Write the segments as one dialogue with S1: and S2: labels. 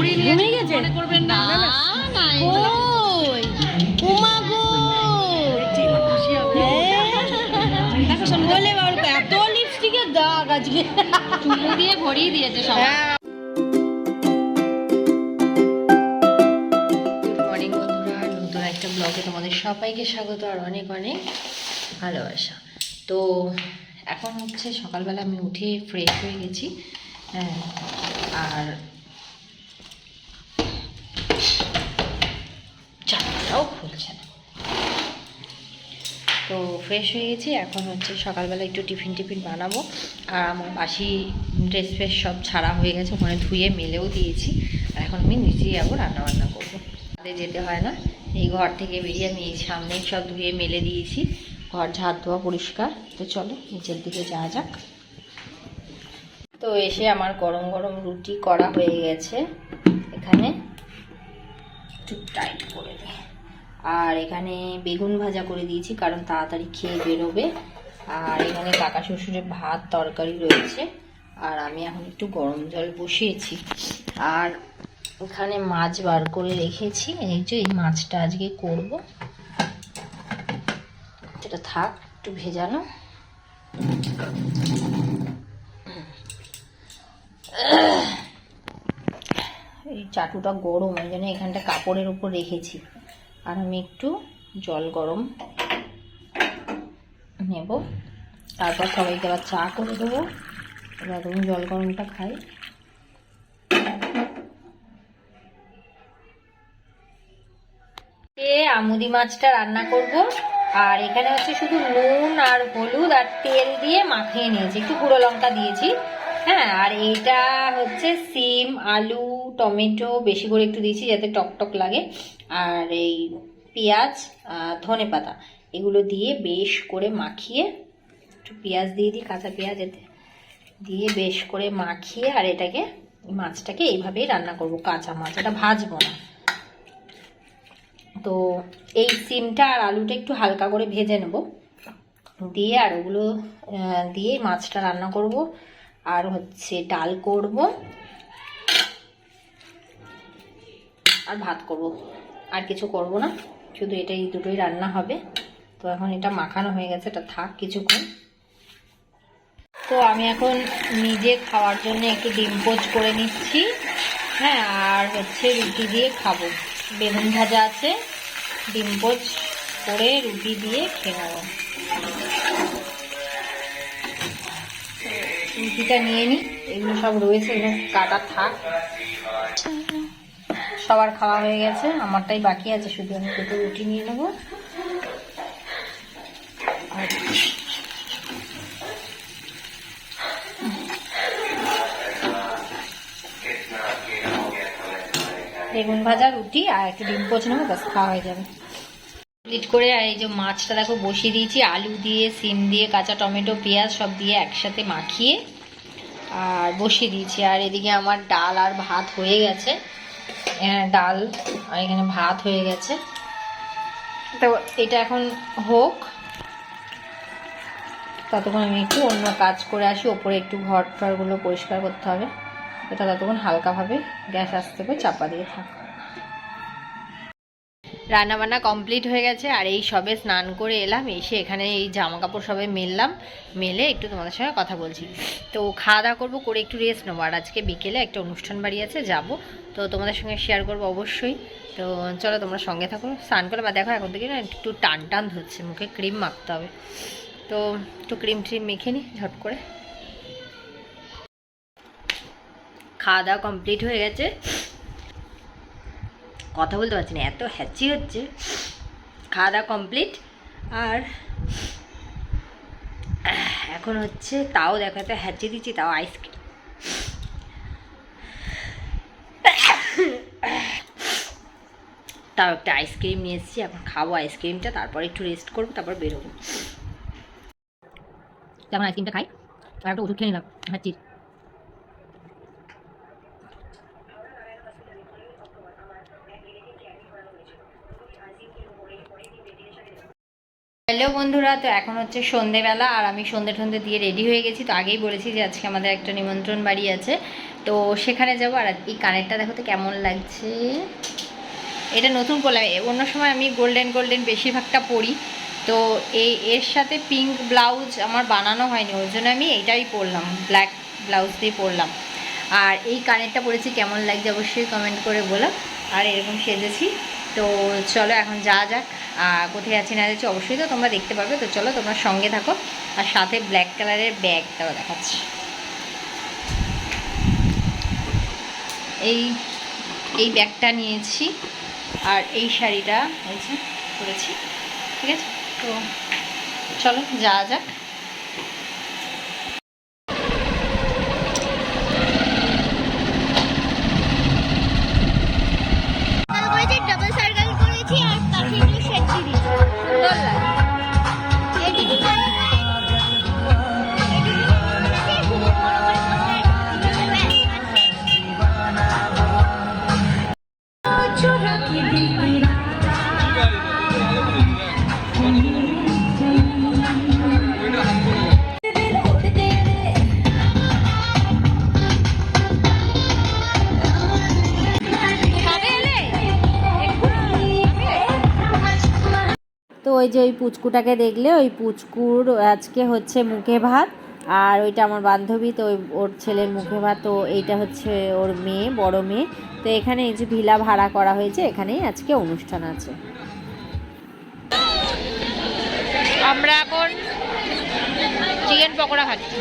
S1: ঘুরিয়ে নিয়ে
S2: ঘুমিয়ে গেছে?
S1: মনে করবেন না।
S2: না,
S1: না
S2: উমা গো!
S1: খুশি হবে।
S2: হ্যাঁ। বলে বাবা এত লিপস্টিকের দাগ আজকে।
S1: চুমু দিয়ে ভরিয়ে দিয়েছে সবাই।
S2: হ্যাঁ।
S3: একটা ব্লগে তোমাদের সবাইকে স্বাগত আর অনেক অনেক ভালোবাসা। তো এখন হচ্ছে সকালবেলা আমি উঠে ফ্রেশ হয়ে গেছি। হ্যাঁ আর খুলছে না। তো ফ্রেশ হয়ে গেছি, এখন হচ্ছে সকালবেলা একটু টিফিন টিফিন বানাবো। আর আমার বাসি ড্রেস ফ্রেস সব ছাড়া হয়ে গেছে, ওখানে ধুয়ে মেলেও দিয়েছি। আর এখন আমি নিজেই যাব রান্না বান্না করব। তাদের যেতে হয় না, এই ঘর থেকে বেরিয়ে আমি এই সামনে সব ধুয়ে মেলে দিয়েছি। ঘর ঝাড় ধোয়া পরিষ্কার, তো চলো নিচের দিকে যাওয়া যাক। তো এসে আমার গরম গরম রুটি করা হয়ে গেছে, এখানে। একটু টাইট করে দিই। আর এখানে বেগুন ভাজা করে দিয়েছি, কারণ তাড়াতাড়ি খেয়ে বেরোবে। আর এখানে কাকা শ্বশুরের ভাত, তরকারি রয়েছে। আর আমি এখন একটু গরম জল বসিয়েছি। আর এখানে মাছ বার করে রেখেছি। এই যে এই মাছটা আজকে করব। এটা থাক, একটু ভেজানো। এই চাটুটা গরম, ওই জন্য এখানটা কাপড়ের উপর রেখেছি। আর আমি একটু জল গরম নেব। তারপর সবাইকে আবার চা করে দেবো। আমি জল গরমটা খাই। আমুদি মাছটা রান্না করব। আর এখানে হচ্ছে শুধু নুন আর হলুদ আর তেল দিয়ে মাখিয়ে নিয়েছি। একটু গুঁড়ো লঙ্কা দিয়েছি। হ্যাঁ আর এটা হচ্ছে সিম, আলু, টমেটো বেশি করে একটু দিয়েছি যাতে টক টক লাগে। আর এই পেঁয়াজ ধনে পাতা। এগুলো দিয়ে বেশ করে মাখিয়ে, একটু পেঁয়াজ দিয়ে দিই, কাঁচা পেঁয়াজ এতে। দিয়ে বেশ করে মাখিয়ে আর এটাকে, মাছটাকে এইভাবেই রান্না করব, কাঁচা মাছ। এটা ভাজবো না। তো এই সিমটা আর আলুটা একটু হালকা করে ভেজে নেব। দিয়ে আর ওগুলো দিয়ে মাছটা রান্না করব। আর হচ্ছে ডাল করব। আর ভাত করব। আর কিছু করব না। শুধু এটাই দুটোই রান্না হবে। তো এখন এটা মাখানো হয়ে গেছে, এটা থাক কিছুক্ষণ। তো আমি এখন নিজে খাওয়ার জন্য একটু ডিম পোচ করে নিচ্ছি। হ্যাঁ আর হচ্ছে রুটি দিয়ে খাব। বেগুন ভাজা আছে, ডিম পোচ করে রুটি দিয়ে খেয়ে নেব। রুটিটা নিয়ে নিই এগুলো সব রয়েছে এগুলো কাটা থাক। সবার খাওয়া হয়ে গেছে। আমারটাই বাকি আছে, শুধু আমি দুটো রুটি নিয়ে নেব। বেগুন ভাজা, রুটি আর একটু ডিম পোচ নেব, ব্যাস, খাওয়া হয়ে যাবে। কমপ্লিট করে আর এই যে মাছটা দেখো, বসিয়ে দিয়েছি। আলু দিয়ে, সিম দিয়ে, কাঁচা টমেটো, পেঁয়াজ সব দিয়ে একসাথে মাখিয়ে আর বসিয়ে দিয়েছি। আর এদিকে আমার ডাল আর ভাত হয়ে গেছে। ডাল, আর এখানে ভাত হয়ে গেছে। তো এটা এখন হোক। ততক্ষণ আমি একটু অন্য কাজ করে আসি, ওপরে একটু ঘর টরগুলো পরিষ্কার করতে হবে। এটা ততক্ষণ হালকাভাবে গ্যাস আসতে করে চাপা দিয়ে থাক। রান্না বান্না কমপ্লিট হয়ে গেছে আর এই সবে স্নান করে এলাম, এসে এখানে এই জামা কাপড় সবে মেললাম, মেলে একটু তোমাদের সঙ্গে কথা বলছি। তো খাওয়া দাওয়া করব, করে একটু রেস্ট নেব। আর আজকে বিকেলে একটা অনুষ্ঠান বাড়ি আছে, যাব। তো তোমাদের সঙ্গে শেয়ার করব অবশ্যই। তো চলো তোমরা সঙ্গে থাকো, স্নান করে বা দেখো, এখন থেকে না একটু টান টান ধরছে, মুখে ক্রিম মাখতে হবে। তো একটু ক্রিম ট্রিম মেখে নিই ঝট করে। খাওয়া দাওয়া কমপ্লিট হয়ে গেছে। কথা বলতে পারছি না, এত হ্যাচি হচ্ছে। খাওয়া দাওয়া কমপ্লিট আর এখন হচ্ছে তাও দেখো এত হ্যাচি দিচ্ছি, তাও আইসক্রিম তাও একটা আইসক্রিম নিয়ে এসেছি, এখন খাব আইসক্রিমটা তারপর একটু রেস্ট করব, তারপর বেরোবো যেমন আইসক্রিমটা খাই? আর একটা ওষুধ খেয়ে নিলাম, হ্যাচির। হ্যালো বন্ধুরা, তো এখন হচ্ছে সন্ধেবেলা আর আমি সন্ধে ঠন্ধে দিয়ে রেডি হয়ে গেছি। তো আগেই বলেছি যে আজকে আমাদের একটা নিমন্ত্রণ বাড়ি আছে। তো সেখানে যাব আর এই কানেরটা দেখো তো কেমন লাগছে। এটা নতুন করলাম অন্য সময় আমি গোল্ডেন গোল্ডেন বেশিরভাগটা পরি। তো এই, এর সাথে পিঙ্ক ব্লাউজ আমার বানানো হয়নি, ওর জন্য আমি এইটাই পরলাম ব্ল্যাক ব্লাউজ দিয়ে পরলাম। আর এই কানেরটা পরেছি, কেমন লাগছে অবশ্যই কমেন্ট করে বলো। আর এরকম সেজেছি। তো চলো এখন যা যাক। কোথায় আছি না যাচ্ছি অবশ্যই তো তোমরা দেখতে পাবে। তো চলো তোমরা সঙ্গে থাকো। আর সাথে ব্ল্যাক কালারের ব্যাগটাও দেখাচ্ছি। এই এই ব্যাগটা নিয়েছি। আর এই শাড়িটা, এই যে পরেছি। ঠিক আছে? তো চলো যা যাক। ওই যে ওই পুচকুটাকে দেখলে, ওই পুচকুর আজকে হচ্ছে মুখে ভাত, আর ওইটা আমার বান্ধবী, তো ওর ছেলের মুখে ভাত, তো এইটা হচ্ছে ওর মেয়ে, বড় মেয়ে। তো এখানে এই যে ভিলা ভাড়া করা হয়েছে, এখানেই আজকে অনুষ্ঠান আছে। আমরা এখন চিকেন পকোড়া খাচ্ছি।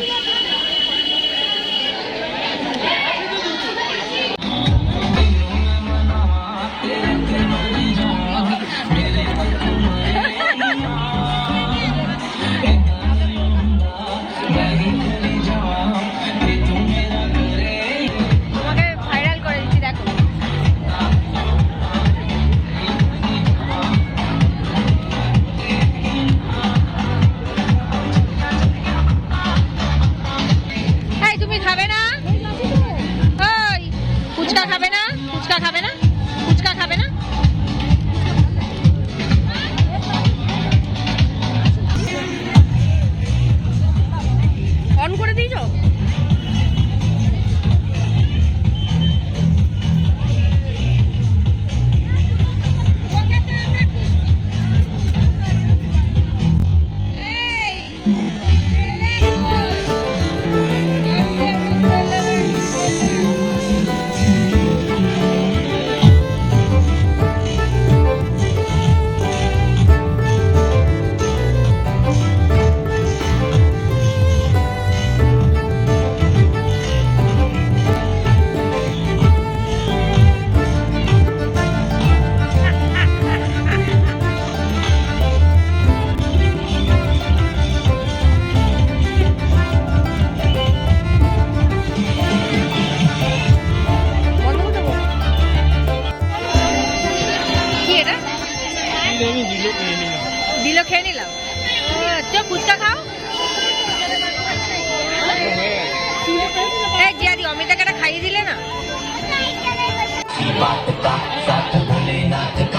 S4: Back to back, start to bully, not to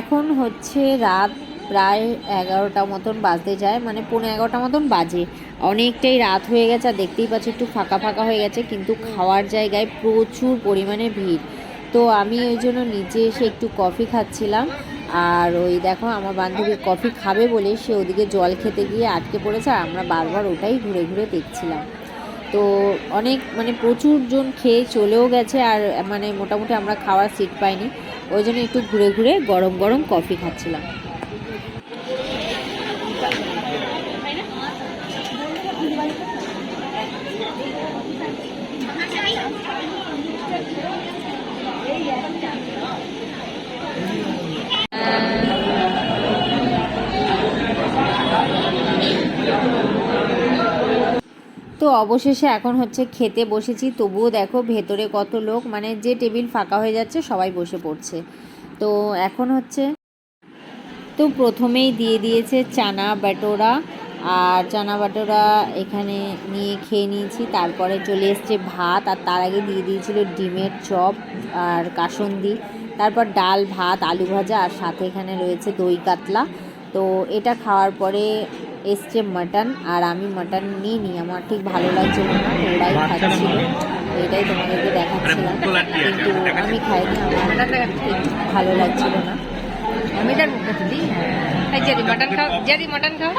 S3: এখন হচ্ছে রাত প্রায় এগারোটা মতন বাজতে যায় মানে পৌনে এগারোটা মতন বাজে। অনেকটাই রাত হয়ে গেছে, আর দেখতেই পাচ্ছি একটু ফাঁকা ফাঁকা হয়ে গেছে, কিন্তু খাওয়ার জায়গায় প্রচুর পরিমাণে ভিড়। তো আমি ওই জন্য নিচে এসে একটু কফি খাচ্ছিলাম, আর ওই দেখো আমার বান্ধবী কফি খাবে বলে সে ওদিকে জল খেতে গিয়ে আটকে পড়েছে, আর আমরা বারবার ওটাই ঘুরে ঘুরে দেখছিলাম। তো অনেক মানে প্রচুর জন খেয়ে চলেও গেছে আর মানে মোটামুটি আমরা খাওয়ার সিট পাইনি। ওই জন্য একটু ঘুরে ঘুরে গরম গরম কফি খাচ্ছিলাম। অবশেষে এখন হচ্ছে খেতে বসেছি। তবুও দেখো ভেতরে কত লোক মানে যে টেবিল ফাঁকা হয়ে যাচ্ছে সবাই বসে পড়ছে। তো এখন হচ্ছে তো প্রথমেই দিয়ে দিয়েছে চানা বাটোরা। আর চানা বাটোরা এখানে নিয়ে খেয়ে নিয়েছি। তারপরে চলে এসছে ভাত, আর তার আগে দিয়ে দিয়েছিল ডিমের চপ আর কাসন্দি। তারপর ডাল, ভাত, আলু ভাজা, আর সাথে এখানে রয়েছে দই কাতলা। তো এটা খাওয়ার পরে এসছে মাটন আর আমি মাটন নিয়ে নিই আমার ঠিক ভালো লাগছিল না ওরাই খাচ্ছিল। এটাই তোমাদেরকে দেখাচ্ছিলাম। কিন্তু আমি খাইনি আমার ঠিক ভালো লাগছিল না। আমি তার মুখে তুলি যদি মটন খাও যদি মটন খাও।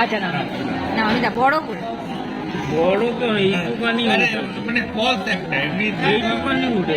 S3: আচ্ছা না না আমি দা বড় করে।
S5: বড় তো এইটুখানি মানে একটা এমনি এইটুখানি উঠে।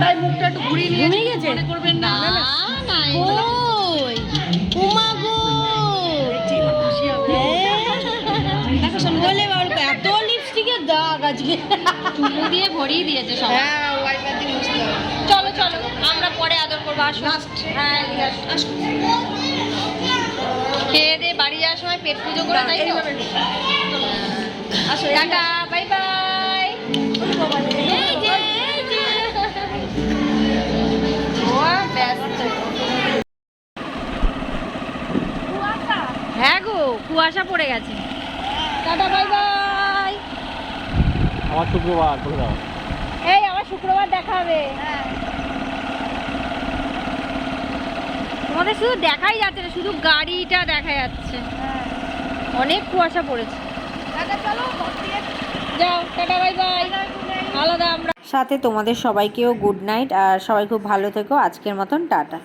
S2: তাই মুখটা একটু ঘুরিয়ে নিয়ে
S3: গেছে?
S2: মনে করবেন না।
S3: না
S2: ওই উমা গো! বলে বাবু এত লিপস্টিকের দাগ আজকে।
S1: চুমু দিয়ে ভরিয়ে দিয়েছে
S2: হ্যাঁ ওয়াইপার দিয়ে মুছতে
S3: চলো চলো আমরা পরে আদর করব আসো। হ্যাঁ আসো। খেয়ে দিয়ে বাড়ি যাওয়ার সময় পেট পুজো করে তাই আসো টাটা বাই বাই হ্যাঁ গো কুয়াশা পড়ে গেছে। Tata bye bye.
S5: আমার শুক্রবার বলে দাও।
S3: এই আমার শুক্রবার দেখা হবে। তোমাদের শুধু দেখাই যাচ্ছে না শুধু গাড়িটা দেখা যাচ্ছে। অনেক কুয়াশা পড়েছে। যাও টাটা বাই বাই। আলাদা আমরা। সাথে তোমাদের সবাইকেও গুড নাইট আর সবাই খুব ভালো থেকো। আজকের মতন টাটা।